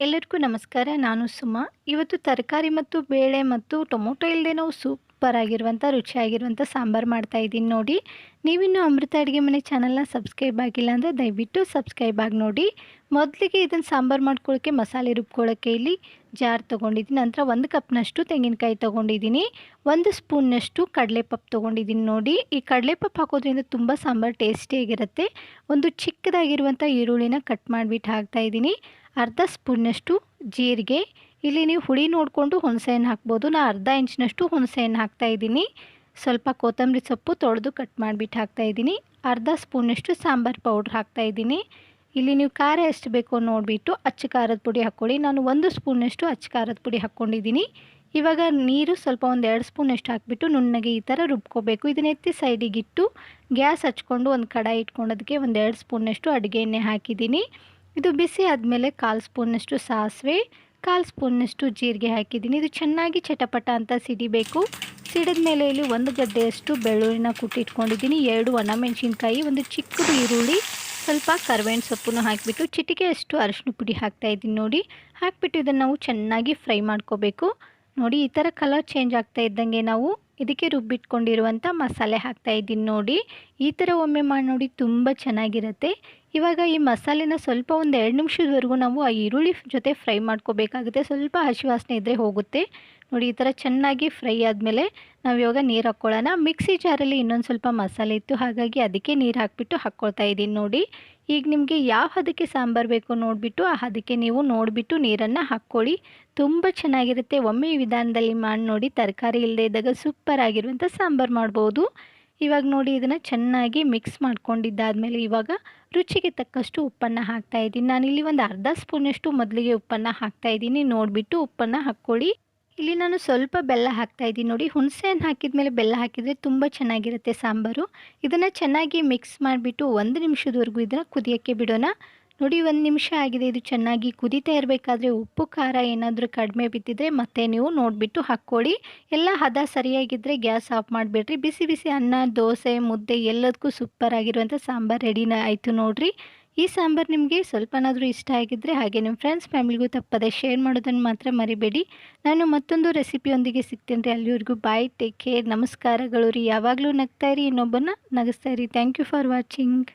ಎಲ್ಲರಿಗೂ ನಮಸ್ಕಾರ. ನಾನು ಸುಮಾ. ಇವತ್ತು ತರಕಾರಿ ಮತ್ತು ಬೇಳೆ ಮತ್ತು ಟೊಮೊಟೊ ಇಲ್ಲದೆ ನಾವು ಸೂಪರ್ ಆಗಿರುವಂಥ, ರುಚಿಯಾಗಿರುವಂಥ ಸಾಂಬಾರು ಮಾಡ್ತಾ ಇದ್ದೀನಿ ನೋಡಿ. ನೀವಿನ್ನೂ ಅಮೃತ ಅಡುಗೆ ಮನೆ ಚಾನಲ್ನ ಸಬ್ಸ್ಕ್ರೈಬ್ ಆಗಿಲ್ಲ ಅಂದರೆ ದಯವಿಟ್ಟು ಸಬ್ಸ್ಕ್ರೈಬ್ ಆಗಿ ನೋಡಿ. ಮೊದಲಿಗೆ ಇದನ್ನು ಸಾಂಬಾರು ಮಾಡ್ಕೊಳ್ಳೋಕ್ಕೆ ಮಸಾಲೆ ರುಬ್ಕೊಳ್ಳೋಕ್ಕೆ ಇಲ್ಲಿ ಜಾರ್ ತೊಗೊಂಡಿದ್ದೀನಿ. ನಂತರ ಒಂದು ಕಪ್ನಷ್ಟು ತೆಂಗಿನಕಾಯಿ ತೊಗೊಂಡಿದ್ದೀನಿ. ಒಂದು ಸ್ಪೂನ್ನಷ್ಟು ಕಡಲೆಪಪ್ಪು ತೊಗೊಂಡಿದ್ದೀನಿ ನೋಡಿ. ಈ ಕಡಲೆಪಪ್ಪು ಹಾಕೋದ್ರಿಂದ ತುಂಬ ಸಾಂಬಾರು ಟೇಸ್ಟಿಯಾಗಿರುತ್ತೆ ಒಂದು ಚಿಕ್ಕದಾಗಿರುವಂಥ ಈರುಳ್ಳಿನ ಕಟ್ ಮಾಡಿಬಿಟ್ಟು ಹಾಕ್ತಾಯಿದ್ದೀನಿ ಅರ್ಧ ಸ್ಪೂನ್ನಷ್ಟು ಜೀರಿಗೆ. ಇಲ್ಲಿ ನೀವು ಹುಳಿ ನೋಡಿಕೊಂಡು ಹುಣಸೆಹಣ್ಣು ಹಾಕ್ಬೋದು. ನಾನು ಅರ್ಧ ಇಂಚಿನಷ್ಟು ಹುಣಸೆಹಣ್ಣು ಹಾಕ್ತಾಯಿದ್ದೀನಿ ಸ್ವಲ್ಪ ಕೊತ್ತಂಬರಿ ಸೊಪ್ಪು ತೊಳೆದು ಕಟ್ ಮಾಡಿಬಿಟ್ಟು ಹಾಕ್ತಾಯಿದ್ದೀನಿ ಅರ್ಧ ಸ್ಪೂನಷ್ಟು ಸಾಂಬಾರು ಪೌಡ್ರ್ ಹಾಕ್ತಾಯಿದ್ದೀನಿ ಇಲ್ಲಿ ನೀವು ಖಾರ ಎಷ್ಟು ಬೇಕೋ ನೋಡಿಬಿಟ್ಟು ಅಚ್ಚು ಖಾರದ ಪುಡಿ ಹಾಕ್ಕೊಳ್ಳಿ. ನಾನು ಒಂದು ಸ್ಪೂನಷ್ಟು ಅಚ್ಚು ಖಾರದ ಪುಡಿ ಹಾಕ್ಕೊಂಡಿದ್ದೀನಿ. ಇವಾಗ ನೀರು ಸ್ವಲ್ಪ ಒಂದು ಎರಡು ಸ್ಪೂನಷ್ಟು ಹಾಕಿಬಿಟ್ಟು ನುಣ್ಣಗೆ ಈ ಥರ ರುಬ್ಕೋಬೇಕು. ಇದನ್ನ ಎತ್ತಿ ಸೈಡಿಗಿಟ್ಟು ಗ್ಯಾಸ್ ಹಚ್ಕೊಂಡು ಒಂದು ಕಡಾಯಿ ಇಟ್ಕೊಂಡೋದಕ್ಕೆ ಒಂದು ಎರಡು ಸ್ಪೂನಷ್ಟು ಅಡುಗೆ ಎಣ್ಣೆ ಹಾಕಿದ್ದೀನಿ. ಇದು ಬಿಸಿ ಆದಮೇಲೆ ಕಾಲು ಸ್ಪೂನಷ್ಟು ಸಾಸಿವೆ, ಕಾಲು ಸ್ಪೂನಷ್ಟು ಜೀರಿಗೆ ಹಾಕಿದ್ದೀನಿ. ಇದು ಚೆನ್ನಾಗಿ ಚಟಪಟ ಅಂತ ಸಿಡಿಬೇಕು. ಸಿಡಿದ ಮೇಲೆ ಇಲ್ಲಿ ಒಂದು ಗಡ್ಡೆಯಷ್ಟು ಬೆಳ್ಳುಳ್ಳಿನ ಕುಟ್ಟಿಟ್ಕೊಂಡಿದ್ದೀನಿ ಎರಡು ಒಣಮೆಣಸಿನ್ಕಾಯಿ, ಒಂದು ಚಿಕ್ಕದು ಈರುಳ್ಳಿ, ಸ್ವಲ್ಪ ಕರ್ಬೇವಿನ ಸೊಪ್ಪನ್ನು ಹಾಕಿಬಿಟ್ಟು ಚಿಟಿಕೆಯಷ್ಟು ಅರಶಿನ ಪುಡಿ ಹಾಕ್ತಾಯಿದ್ದೀನಿ ನೋಡಿ. ಹಾಕಿಬಿಟ್ಟು ಇದನ್ನು ನಾವು ಚೆನ್ನಾಗಿ ಫ್ರೈ ಮಾಡ್ಕೋಬೇಕು. ನೋಡಿ, ಈ ಥರ ಕಲರ್ ಚೇಂಜ್ ಆಗ್ತಾ ಇದ್ದಂಗೆ ನಾವು ಇದಕ್ಕೆ ರುಬ್ಬಿಟ್ಕೊಂಡಿರುವಂಥ ಮಸಾಲೆ ಹಾಕ್ತಾ ಇದ್ದೀನಿ ನೋಡಿ. ಈ ಥರ ಒಮ್ಮೆ ಮಾಡಿ ನೋಡಿ, ತುಂಬ ಚೆನ್ನಾಗಿರುತ್ತೆ. ಇವಾಗ ಈ ಮಸಾಲೆನ ಸ್ವಲ್ಪ ಒಂದು ಎರಡು ನಿಮಿಷದವರೆಗೂ ನಾವು ಆ ಈರುಳ್ಳಿ ಜೊತೆ ಫ್ರೈ ಮಾಡ್ಕೋಬೇಕಾಗುತ್ತೆ. ಸ್ವಲ್ಪ ಹಸಿ ವಾಸನೆ ಇದ್ದರೆ ಹೋಗುತ್ತೆ. ನೋಡಿ, ಈ ಥರ ಚೆನ್ನಾಗಿ ಫ್ರೈ ಆದಮೇಲೆ ನಾವು ಇವಾಗ ನೀರು ಹಾಕ್ಕೊಳ್ಳೋಣ ಮಿಕ್ಸಿ ಜಾರಲ್ಲಿ ಇನ್ನೊಂದು ಸ್ವಲ್ಪ ಮಸಾಲೆ ಇತ್ತು. ಹಾಗಾಗಿ ಅದಕ್ಕೆ ನೀರು ಹಾಕ್ಬಿಟ್ಟು ಹಾಕ್ಕೊಳ್ತಾ ಇದ್ದೀನಿ ನೋಡಿ. ಈಗ ನಿಮಗೆ ಯಾವ ಹದಕ್ಕೆ ಸಾಂಬಾರು ಬೇಕೋ ನೋಡಿಬಿಟ್ಟು ಆ ಹದಕ್ಕೆ ನೀವು ನೋಡಿಬಿಟ್ಟು ನೀರನ್ನು ಹಾಕ್ಕೊಳ್ಳಿ. ತುಂಬ ಚೆನ್ನಾಗಿರುತ್ತೆ. ಒಮ್ಮೆ ವಿಧಾನದಲ್ಲಿ ಮಾಡಿ ನೋಡಿ, ತರಕಾರಿ ಇಲ್ಲದೇ ಇದ್ದಾಗ ಸೂಪರ್ ಆಗಿರುವಂಥ ಸಾಂಬಾರು ಮಾಡ್ಬೋದು. ಇವಾಗ ನೋಡಿ ಇದನ್ನು ಚೆನ್ನಾಗಿ ಮಿಕ್ಸ್ ಮಾಡ್ಕೊಂಡಿದ್ದಾದಮೇಲೆ ಇವಾಗ ರುಚಿಗೆ ತಕ್ಕಷ್ಟು ಉಪ್ಪನ್ನು ಹಾಕ್ತಾ ಇದ್ದೀನಿ. ಇಲ್ಲಿ ಒಂದು ಅರ್ಧ ಸ್ಪೂನಷ್ಟು ಮೊದಲಿಗೆ ಉಪ್ಪನ್ನು ಹಾಕ್ತಾ ಇದ್ದೀನಿ. ನೋಡಿಬಿಟ್ಟು ಉಪ್ಪನ್ನು ಹಾಕ್ಕೊಳ್ಳಿ. ಇಲ್ಲಿ ನಾನು ಸ್ವಲ್ಪ ಬೆಲ್ಲ ಹಾಕ್ತಾ ಇದ್ದೀನಿ. ನೋಡಿ ಹುಣಸೆಹಣ್ಣು ಹಾಕಿದ ಮೇಲೆ ಬೆಲ್ಲ ಹಾಕಿದರೆ ತುಂಬ ಚೆನ್ನಾಗಿರುತ್ತೆ ಸಾಂಬಾರು. ಇದನ್ನು ಚೆನ್ನಾಗಿ ಮಿಕ್ಸ್ ಮಾಡಿಬಿಟ್ಟು ಒಂದು ನಿಮಿಷದವರೆಗೂ ಇದನ್ನು ಕುದಿಯೋಕ್ಕೆ ಬಿಡೋಣ. ನೋಡಿ, ಒಂದು ನಿಮಿಷ ಆಗಿದೆ, ಇದು ಚೆನ್ನಾಗಿ ಕುದಿತಾ ಇರಬೇಕಾದ್ರೆ ಉಪ್ಪು, ಖಾರ ಏನಾದರೂ ಕಡಿಮೆ ಬಿದ್ದಿದ್ರೆ ಮತ್ತೆ ನೀವು ನೋಡಿಬಿಟ್ಟು ಹಾಕ್ಕೊಳ್ಳಿ. ಎಲ್ಲ ಹದ ಸರಿಯಾಗಿದ್ದರೆ ಗ್ಯಾಸ್ ಆಫ್ ಮಾಡಿಬಿಡ್ರಿ. ಬಿಸಿ ಬಿಸಿ ಅನ್ನ, ದೋಸೆ, ಮುದ್ದೆ ಎಲ್ಲದಕ್ಕೂ ಸೂಪರ್ ಆಗಿರುವಂಥ ಸಾಂಬಾರು ರೆಡಿನ ಆಯಿತು ನೋಡಿರಿ. ಈ ಸಾಂಬಾರು ನಿಮಗೆ ಸ್ವಲ್ಪನಾದರೂ ಇಷ್ಟ ಆಗಿದ್ದರೆ ಹಾಗೆ ನಿಮ್ಮ ಫ್ರೆಂಡ್ಸ್ ಫ್ಯಾಮಿಲಿಗೂ ತಪ್ಪದೆ ಶೇರ್ ಮಾಡೋದನ್ನು ಮಾತ್ರ ಮರಿಬೇಡಿ. ನಾನು ಮತ್ತೊಂದು ರೆಸಿಪಿಯೊಂದಿಗೆ ಸಿಗ್ತೇನೆ ರೀ. ಅಲ್ಲಿವರೆಗೂ ಬಾಯ್ ಟೇಕ್ ಕೇರ್ ನಮಸ್ಕಾರಗಳು ರೀ. ಯಾವಾಗಲೂ ನಗ್ತಾಯಿರಿ ಇನ್ನೊಬ್ಬನ ನಗಿಸ್ತಾಯಿರಿ ಥ್ಯಾಂಕ್ ಯು ಫಾರ್ ವಾಚಿಂಗ್